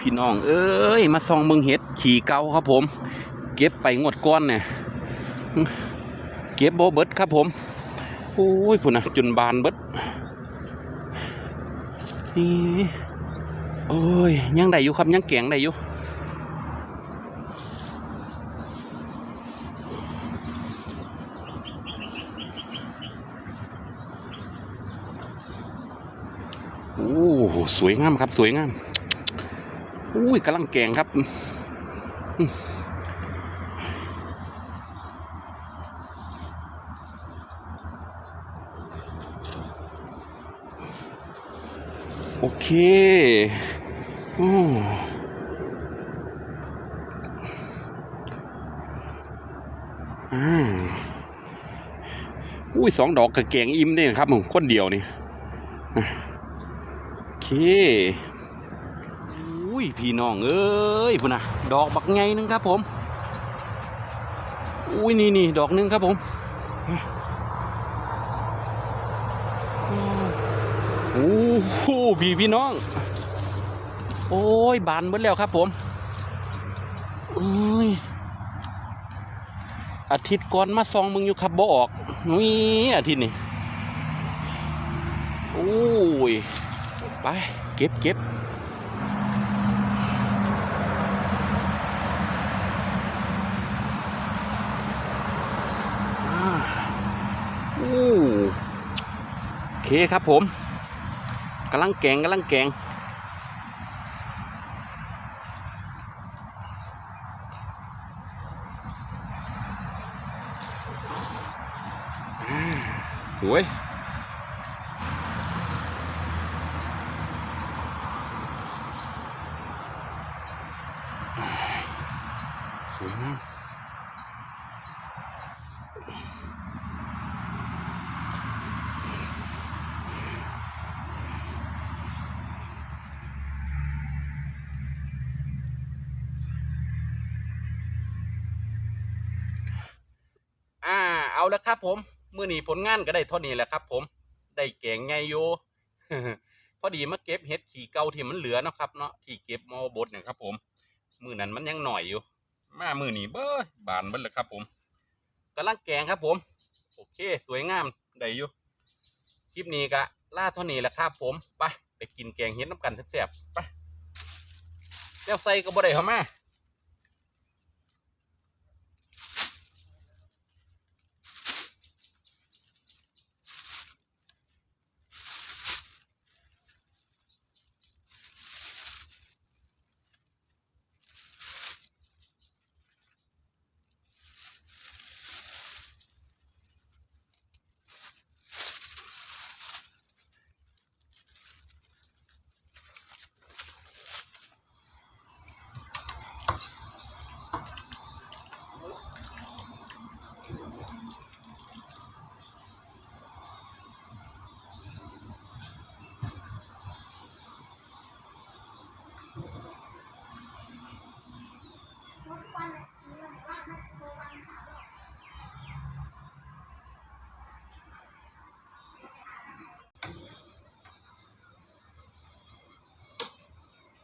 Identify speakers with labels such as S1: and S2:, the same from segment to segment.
S1: พี่น้อง เอ้ย มาส่องเมืองเห็ด ขี่เกาครับผม เก็บไปงวดก้อนเนี่ยเก็บโบเบิดครับผมโอ้ยพุ่นนะจุนบานเบิดนี่โอ้ยยังได้อยู่ครับยังแกงได้อยู่โอ้โหสวยงามครับสวยงาม อุ้ยกำลังแกงครับโอเคโอ้อุ้ยสองดอกกระแกงอิ่มเนี่ยครับผมคนเดียวนี่โอเค ยพี่น้องเอ้ยพุ่นนะดอกบักไงนึงครับ ผม อุ้ยนี่นี่ดอกหนึงครับผมโอ้โหพี่พี่น้อง โอ้ยบานหมดแล้วครับ ผมโอ้ยอาทิตย์ก่อนมาซองมึงอยู่ครับบ่ออกนี่อาทิตย์นี่โอ้ยไปเก็บเก็บ โอ้โอเคครับผมกำลังแกงกำลังแกงสวย สวยงามาเอาละครับ ผมมื้อนี้ผลงานก็ได้เท่านี้แหละครับ ผมได้แกงไงโยพอดีมาเก็บเห็ดขี่เก่าที่มันเหลือนะครับ เนาะที่เก็บมอบดเนี่ยครับ ผมมือนั้นมันยังหน่อยอยู่ มามือนี้เบ้อบานเบิดเลยครับ ผมกำลังแกงครับ ผม โอเค สวยงามได้อยู่คลิปนี้ก็ล่าเท่านี้แหละครับ ผมไปไปกินแกงเห็ดน้ำกันแซ่บๆไปแล้วใส่ก็บ่ได้เข้ามา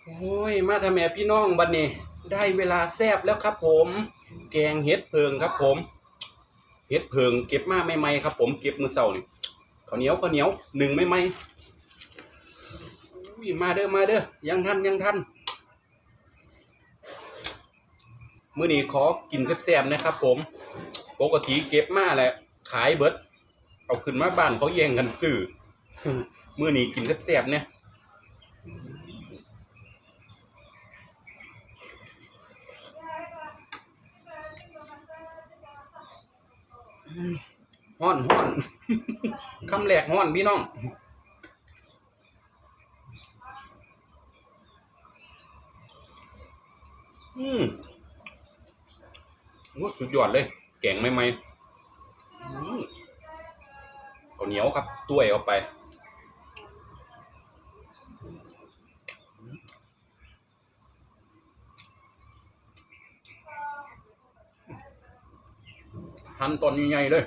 S1: โอ้ย มาทำแม่พี่น้องบัดนี้ ได้เวลาแซบแล้วครับผม แกงเห็ดเพิงครับผม เห็ดเพิงเก็บมาใหม่ๆครับผมเก็บมือเสานี่ข้าวเหนียวข้าวเหนียวหนึ่งไม่ไหมอุ้ยมาเด้อมาเด้อยังทันยังทันมื้อนี้ขอกินแซ่บๆนะครับ ผมปกติเก็บมาแหละ ขายเบิด เอาขึ้นมาบ้านเขาแย่งกันซื้อมื้อนี้กินแซ่บๆเนี่ย ฮ้อนฮ้อนคำแหลกฮ้อนพี่น้องอืมโอ้สุดยอดเลย แกงใหม่ๆอืมเอาเหนียวครับ ต้วยเอาไป หั่นตอนใหญ่ๆเลย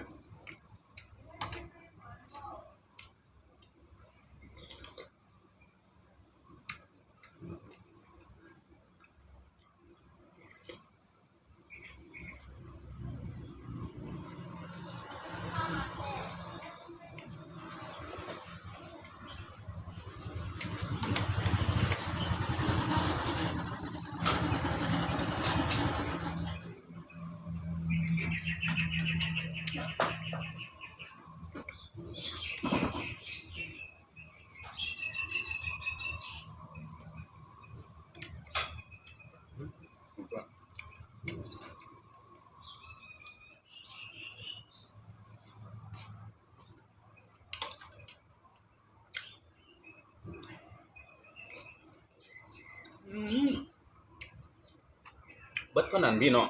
S1: เบิดเท่านั้นพี่เน้อง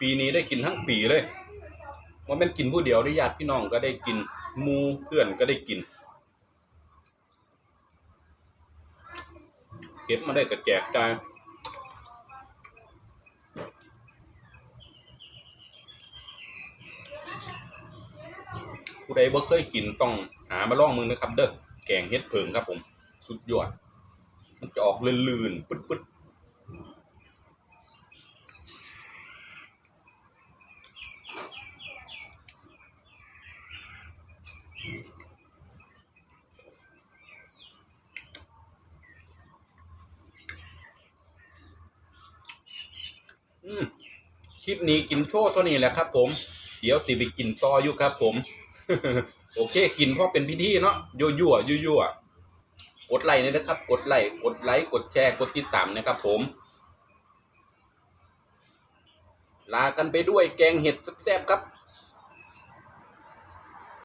S1: ปีนี้ได้กินทั้งปีเลย ว่าเป็นกินผู้เดียวได้ญาติพี่น้องก็ได้กินหมูเพื่อนก็ได้กิน เก็บมาได้กระแจกจ่ายผู้ใดบ่เคยกินต้องหามาลองมึงนะครับ เด้อแกงเฮ็ดเพิงครับผม สุดยอด มันจะออกลื่นๆปึ๊ด ลิปนี้กินโชว์เท่านี้แหละครับ ผม เดี๋ยวสิไปกินต่ออยู่ครับ ผม โอเค กินเพราะเป็นพิธีเนาะยั่วยั่วยั่วยั่วๆกดไลค์นะครับ กดไลค์กดไลค์กดแชร์กดติดตามนะครับ ผม ลากันไปด้วยแกงเห็ดแซ่บๆครับ